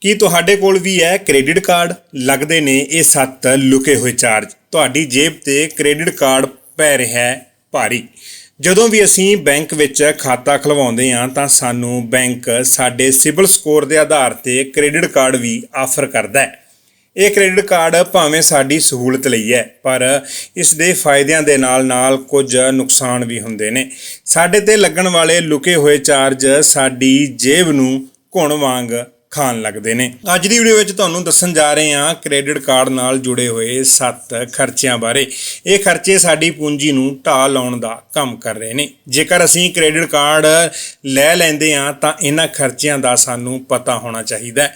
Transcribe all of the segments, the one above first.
ਕੀ ਤੁਹਾਡੇ ਕੋਲ ਵੀ ਹੈ ਕ੍ਰੈਡਿਟ ਕਾਰਡ ਲੱਗਦੇ ਨੇ ਇਹ ਸੱਤ ਲੁਕੇ ਹੋਏ ਚਾਰਜ ਤੁਹਾਡੀ ਜੇਬ ਤੇ ਕ੍ਰੈਡਿਟ ਕਾਰਡ ਪੈ ਰਿਹਾ ਹੈ ਭਾਰੀ। ਜਦੋਂ ਵੀ ਅਸੀਂ ਬੈਂਕ ਵਿੱਚ ਖਾਤਾ ਖਲਵਾਉਂਦੇ ਹਾਂ, ਤਾਂ ਸਾਨੂੰ ਬੈਂਕ ਸਾਡੇ ਸਿਬਲ ਸਕੋਰ ਦੇ ਆਧਾਰ ਤੇ ਕ੍ਰੈਡਿਟ ਕਾਰਡ ਵੀ ਆਫਰ ਕਰਦਾ ਹੈ। ਇਹ ਕ੍ਰੈਡਿਟ ਕਾਰਡ ਭਾਵੇਂ ਸਾਡੀ ਸਹੂਲਤ ਲਈ ਹੈ, ਪਰ ਇਸ ਦੇ ਫਾਇਦਿਆਂ ਦੇ ਨਾਲ-ਨਾਲ ਕੁਝ ਨੁਕਸਾਨ ਵੀ ਹੁੰਦੇ ਨੇ। ਸਾਡੇ ਤੇ ਲੱਗਣ ਵਾਲੇ ਲੁਕੇ ਹੋਏ ਚਾਰਜ ਸਾਡੀ ਜੇਬ ਨੂੰ ਘੁਣ ਵਾਂਗ ਖਾਣ ਲੱਗਦੇ ਨੇ। ਅੱਜ ਦੀ ਵੀਡੀਓ ਵਿੱਚ ਤੁਹਾਨੂੰ ਦੱਸਣ ਜਾ ਰਹੇ ਹਾਂ ਕ੍ਰੈਡਿਟ ਕਾਰਡ ਨਾਲ ਜੁੜੇ ਹੋਏ 7 ਖਰਚਿਆਂ ਬਾਰੇ। ਇਹ ਖਰਚੇ ਸਾਡੀ ਪੂੰਜੀ ਨੂੰ ਢਾਹ ਲਾਉਣ ਦਾ ਕੰਮ ਕਰ ਰਹੇ ਨੇ। ਜੇਕਰ ਅਸੀਂ ਕ੍ਰੈਡਿਟ ਕਾਰਡ ਲੈ ਲੈਂਦੇ ਹਾਂ, ਤਾਂ ਇਹਨਾਂ ਖਰਚਿਆਂ ਦਾ ਸਾਨੂੰ ਪਤਾ ਹੋਣਾ ਚਾਹੀਦਾ ਹੈ।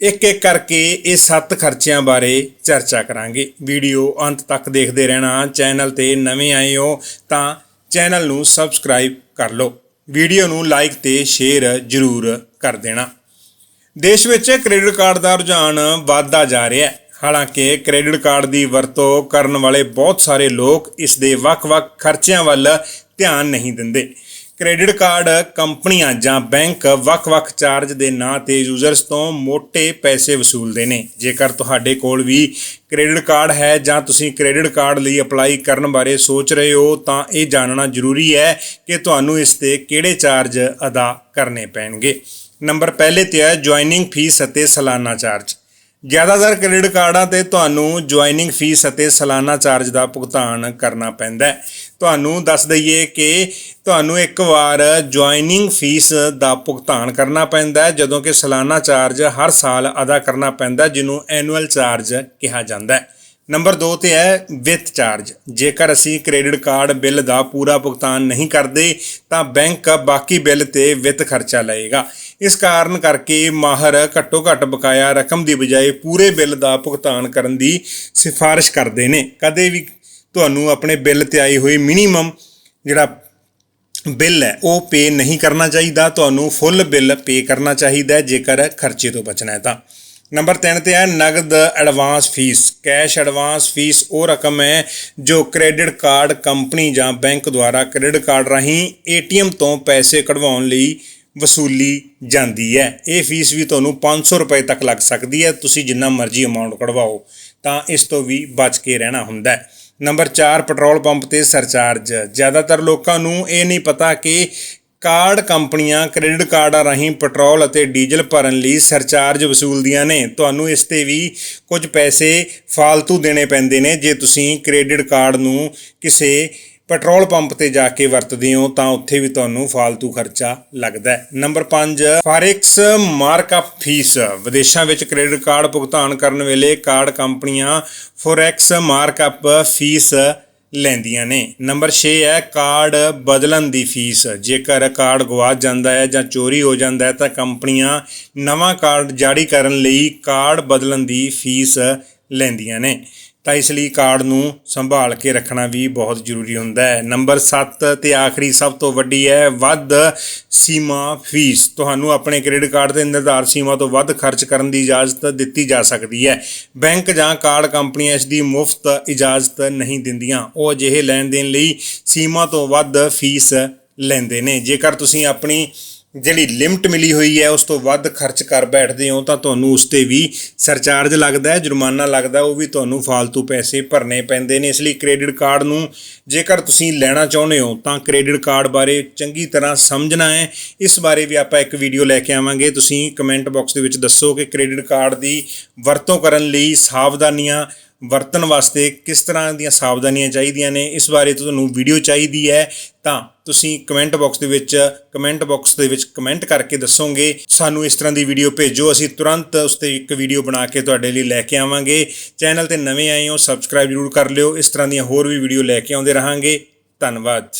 ਇੱਕ ਇੱਕ ਕਰਕੇ ਇਹ ਸੱਤ ਖਰਚਿਆਂ ਬਾਰੇ ਚਰਚਾ ਕਰਾਂਗੇ। ਵੀਡੀਓ ਅੰਤ ਤੱਕ ਦੇਖਦੇ ਰਹਿਣਾ, ਚੈਨਲ ਤੇ ਨਵੇਂ ਆਏ ਹੋ, ਤਾਂ ਚੈਨਲ ਨੂੰ ਸਬਸਕ੍ਰਾਈਬ ਕਰ ਲਓ। ਵੀਡੀਓ ਨੂੰ ਲਾਈਕ ਤੇ ਸ਼ੇਅਰ ਜ਼ਰੂਰ ਕਰ ਦੇਣਾ। ਦੇਸ਼ ਵਿੱਚ ਕ੍ਰੈਡਿਟ ਕਾਰਡ ਦਾ ਰੁਝਾਨ ਵਧਦਾ ਜਾ ਰਿਹਾ ਹੈ। ਹਾਲਾਂਕਿ ਕ੍ਰੈਡਿਟ ਕਾਰਡ ਦੀ ਵਰਤੋਂ ਕਰਨ ਵਾਲੇ ਬਹੁਤ ਸਾਰੇ ਲੋਕ ਇਸ ਦੇ ਵੱਖ-ਵੱਖ ਖਰਚਿਆਂ ਵੱਲ ਧਿਆਨ ਨਹੀਂ ਦਿੰਦੇ। ਕ੍ਰੈਡਿਟ ਕਾਰਡ ਕੰਪਨੀਆਂ ਜਾਂ ਬੈਂਕ ਵੱਖ-ਵੱਖ ਚਾਰਜ ਦੇ ਨਾਂ ਤੇ ਯੂਜ਼ਰਸ ਤੋਂ ਮੋٹے ਪੈਸੇ ਵਸੂਲਦੇ ਨੇ। ਜੇਕਰ ਤੁਹਾਡੇ ਕੋਲ ਵੀ ਕ੍ਰੈਡਿਟ ਕਾਰਡ ਹੈ ਜਾਂ ਤੁਸੀਂ ਕ੍ਰੈਡਿਟ ਕਾਰਡ ਲਈ ਅਪਲਾਈ ਕਰਨ ਬਾਰੇ ਸੋਚ ਰਹੇ ਹੋ, ਤਾਂ ਇਹ ਜਾਣਨਾ ਜ਼ਰੂਰੀ ਹੈ ਕਿ ਤੁਹਾਨੂੰ ਇਸ ਤੇ ਕਿਹੜੇ ਚਾਰਜ ਅਦਾ ਕਰਨੇ ਪੈਣਗੇ। ਨੰਬਰ ਪਹਿਲੇ ਤੇ ਹੈ ਜੁਆਇਨਿੰਗ ਫੀਸ ਅਤੇ ਸਾਲਾਨਾ ਚਾਰਜ ਜ਼ਿਆਦਾਤਰ ਕ੍ਰੈਡਿਟ ਕਾਰਡਾਂ ਤੇ ਤੁਹਾਨੂੰ ਜੁਆਇਨਿੰਗ ਫੀਸ ਅਤੇ ਸਾਲਾਨਾ ਚਾਰਜ ਦਾ ਭੁਗਤਾਨ ਕਰਨਾ ਪੈਂਦਾ ਹੈ। ਤੁਹਾਨੂੰ ਦੱਸ ਦਈਏ ਕਿ ਤੁਹਾਨੂੰ ਇੱਕ ਵਾਰ ਜੁਆਇਨਿੰਗ ਫੀਸ ਦਾ ਭੁਗਤਾਨ ਕਰਨਾ ਪੈਂਦਾ ਹੈ, ਜਦੋਂ ਕਿ ਸਾਲਾਨਾ ਚਾਰਜ ਹਰ ਸਾਲ ਅਦਾ ਕਰਨਾ ਪੈਂਦਾ ਜਿਹਨੂੰ ਐਨੂਅਲ ਚਾਰਜ ਕਿਹਾ ਜਾਂਦਾ ਹੈ। ਨੰਬਰ 2 ਤੇ ਹੈ ਵਿਥ ਚਾਰਜ ਜੇਕਰ ਅਸੀਂ ਕ੍ਰੈਡਿਟ ਕਾਰਡ ਬਿੱਲ ਦਾ ਪੂਰਾ ਭੁਗਤਾਨ ਨਹੀਂ ਕਰਦੇ, ਤਾਂ ਬੈਂਕ ਬਾਕੀ ਬਿੱਲ ਤੇ ਵਿੱਤ ਖਰਚਾ ਲਏਗਾ। ਇਸ ਕਾਰਨ ਕਰਕੇ ਮਾਹਰ ਘੱਟੋ ਘੱਟ ਬਕਾਇਆ ਰਕਮ ਦੀ ਬਜਾਏ ਪੂਰੇ ਬਿੱਲ ਦਾ ਭੁਗਤਾਨ ਕਰਨ ਦੀ ਸਿਫਾਰਿਸ਼ ਕਰਦੇ ਨੇ। ਕਦੇ ਵੀ ਤੁਹਾਨੂੰ ਆਪਣੇ ਬਿੱਲ ਤੇ ਆਈ ਹੋਈ ਮਿਨੀਮਮ ਜਿਹੜਾ ਬਿੱਲ ਹੈ, ਉਹ ਪੇ ਨਹੀਂ ਕਰਨਾ ਚਾਹੀਦਾ। ਤੁਹਾਨੂੰ ਫੁੱਲ ਬਿੱਲ ਪੇ ਕਰਨਾ ਚਾਹੀਦਾ ਜੇਕਰ ਖਰਚੇ ਤੋਂ ਬਚਣਾ ਹੈ ਤਾਂ। ਨੰਬਰ 3 ਤੇ ਹੈ, ਨਗਦ advance fee, cash advance fee, ਉਹ ਰਕਮ ਹੈ ਜੋ ਕ੍ਰੈਡਿਟ ਕਾਰਡ ਕੰਪਨੀ ਜਾਂ ਬੈਂਕ ਦੁਆਰਾ ਕ੍ਰੈਡਿਟ ਕਾਰਡ ਰਾਹੀਂ ਏਟੀਐਮ ਤੋਂ ਪੈਸੇ ਕਢਵਾਉਣ ਲਈ ਵਸੂਲੀ ਜਾਂਦੀ ਹੈ। ਇਹ ਫੀਸ ਵੀ ਤੁਹਾਨੂੰ 500 ਰੁਪਏ ਤੱਕ ਲੱਗ ਸਕਦੀ ਹੈ, ਤੁਸੀਂ ਜਿੰਨਾ ਮਰਜ਼ੀ ਅਮਾਉਂਟ ਕਢਵਾਓ, ਤਾਂ ਇਸ ਤੋਂ ਵੀ ਬਚ ਕੇ ਰਹਿਣਾ ਹੁੰਦਾ ਹੈ। ਨੰਬਰ 4 ਪੈਟਰੋਲ ਪੰਪ ਤੇ ਸਰਚਾਰਜ। ਜ਼ਿਆਦਾਤਰ ਲੋਕਾਂ ਨੂੰ ਇਹ ਨਹੀਂ ਪਤਾ ਕਿ ਕਾਰਡ ਕੰਪਨੀਆਂ ਕ੍ਰੈਡਿਟ ਕਾਰਡਾਂ ਰਾਹੀਂ ਪੈਟਰੋਲ ਅਤੇ ਡੀਜ਼ਲ ਭਰਨ ਲਈ ਸਰਚਾਰਜ ਵਸੂਲਦੀਆਂ ਨੇ। ਤੁਹਾਨੂੰ ਇਸ ਤੇ ਵੀ ਕੁਝ ਪੈਸੇ ਫਾਲਤੂ ਦੇਣੇ ਪੈਂਦੇ ਨੇ। ਜੇ ਤੁਸੀਂ ਕ੍ਰੈਡਿਟ ਕਾਰਡ ਨੂੰ ਕਿਸੇ ਪੈਟਰੋਲ ਪੰਪ ਤੇ ਜਾ ਕੇ ਵਰਤਦੇ ਹੋ, ਤਾਂ ਉੱਥੇ ਵੀ ਤੁਹਾਨੂੰ ਫਾਲਤੂ ਖਰਚਾ ਲੱਗਦਾ ਹੈ। Number 5 forex markup fee. ਵਿਦੇਸ਼ਾਂ ਵਿੱਚ ਕ੍ਰੈਡਿਟ ਕਾਰਡ ਭੁਗਤਾਨ ਕਰਨ ਵੇਲੇ ਕਾਰਡ ਕੰਪਨੀਆਂ ਫੋਰੈਕਸ ਮਾਰਕਅਪ ਫੀਸ ਲੈਂਦੀਆਂ ਨੇ। ਨੰਬਰ 6 ਹੈ, ਕਾਰਡ ਬਦਲਣ ਦੀ ਫੀਸ। ਜੇਕਰ ਕਾਰਡ ਗਵਾਚ ਜਾਂਦਾ ਹੈ ਜਾਂ ਚੋਰੀ ਹੋ ਜਾਂਦਾ ਹੈ, ਤਾਂ ਕੰਪਨੀਆਂ ਨਵਾਂ ਕਾਰਡ ਜਾਰੀ ਕਰਨ ਲਈ ਕਾਰਡ ਬਦਲਣ ਦੀ ਫੀਸ ਲੈਂਦੀਆਂ ਨੇ। ਤਾਂ ਇਸ ਲਈ ਕਾਰਡ ਨੂੰ ਸੰਭਾਲ ਕੇ ਰੱਖਣਾ ਵੀ ਬਹੁਤ ਜ਼ਰੂਰੀ ਹੁੰਦਾ ਹੈ। ਨੰਬਰ 7 ਤੇ ਆਖਰੀ ਸਭ ਤੋਂ ਵੱਡੀ ਹੈ, ਵੱਧ ਸੀਮਾ ਫੀਸ। ਤੁਹਾਨੂੰ ਆਪਣੇ ਕ੍ਰੈਡਿਟ ਕਾਰਡ ਦੇ ਨਿਰਧਾਰਤ ਸੀਮਾ ਤੋਂ ਵੱਧ ਖਰਚ ਕਰਨ ਦੀ ਇਜਾਜ਼ਤ ਦਿੱਤੀ ਜਾ ਸਕਦੀ ਹੈ। ਬੈਂਕ ਜਾਂ ਕਾਰਡ ਕੰਪਨੀਆਂ ਇਸ ਦੀ ਮੁਫਤ ਇਜਾਜ਼ਤ ਨਹੀਂ ਦਿੰਦੀਆਂ। ਉਹ ਅਜਿਹੇ ਲੈਣ ਦੇਣ ਲਈ ਸੀਮਾ ਤੋਂ ਵੱਧ ਫੀਸ ਲੈਂਦੇ ਨੇ। ਜੇਕਰ ਤੁਸੀਂ ਆਪਣੀ ਜਿਹੜੀ ਲਿਮਟ ਮਿਲੀ ਹੋਈ ਹੈ, ਉਸ ਤੋਂ ਵੱਧ ਖਰਚ ਕਰ ਬੈਠਦੇ ਹੋ ਤਾਂ ਤੁਹਾਨੂੰ ਉਸ ਤੇ ਵੀ ਸਰਚਾਰਜ ਲੱਗਦਾ ਹੈ, ਜੁਰਮਾਨਾ ਲੱਗਦਾ ਉਹ ਵੀ ਤੁਹਾਨੂੰ ਫालतू ਪੈਸੇ ਭਰਨੇ ਪੈਂਦੇ ਨੇ। ਇਸ ਲਈ ਕ੍ਰੈਡਿਟ ਕਾਰਡ ਨੂੰ ਜੇਕਰ ਤੁਸੀਂ ਲੈਣਾ ਚਾਹੁੰਦੇ ਹੋ, ਤਾਂ ਕ੍ਰੈਡਿਟ ਕਾਰਡ ਬਾਰੇ ਚੰਗੀ ਤਰ੍ਹਾਂ ਸਮਝਣਾ ਹੈ। ਇਸ ਬਾਰੇ ਵੀ ਆਪਾਂ ਇੱਕ ਵੀਡੀਓ ਲੈ ਕੇ ਆਵਾਂਗੇ। ਤੁਸੀਂ ਕਮੈਂਟ ਬਾਕਸ ਦੇ ਵਿੱਚ ਦੱਸੋ ਕਿ ਕ੍ਰੈਡਿਟ ਕਾਰਡ ਦੀ ਵਰਤੋਂ ਕਰਨ ਲਈ ਸਾਵਧਾਨੀਆਂ ਵਰਤਣ ਵਾਸਤੇ ਕਿਸ ਤਰ੍ਹਾਂ ਦੀਆਂ ਸਾਵਧਾਨੀਆਂ ਚਾਹੀਦੀਆਂ ਨੇ, ਇਸ ਬਾਰੇ ਤੁਹਾਨੂੰ ਵੀਡੀਓ ਚਾਹੀਦੀ ਹੈ। ਤਾਂ ਤੁਸੀਂ ਕਮੈਂਟ ਬਾਕਸ ਦੇ ਵਿੱਚ ਕਮੈਂਟ ਬਾਕਸ ਦੇ ਵਿੱਚ ਕਮੈਂਟ ਕਰਕੇ ਦੱਸੋਗੇ, ਸਾਨੂੰ ਇਸ ਤਰ੍ਹਾਂ ਦੀ ਵੀਡੀਓ ਭੇਜੋ, ਅਸੀਂ ਤੁਰੰਤ ਉਸ ਤੇ ਇੱਕ ਵੀਡੀਓ ਬਣਾ ਕੇ ਤੁਹਾਡੇ ਲਈ ਲੈ ਕੇ ਆਵਾਂਗੇ। ਚੈਨਲ ਤੇ ਨਵੇਂ ਆਏ ਹੋ ਸਬਸਕ੍ਰਾਈਬ ਜ਼ਰੂਰ ਕਰ ਲਿਓ, ਇਸ ਤਰ੍ਹਾਂ ਦੀਆਂ ਹੋਰ ਵੀ ਵੀਡੀਓ ਲੈ ਕੇ ਆਉਂਦੇ ਰਹਾਂਗੇ। ਧੰਨਵਾਦ।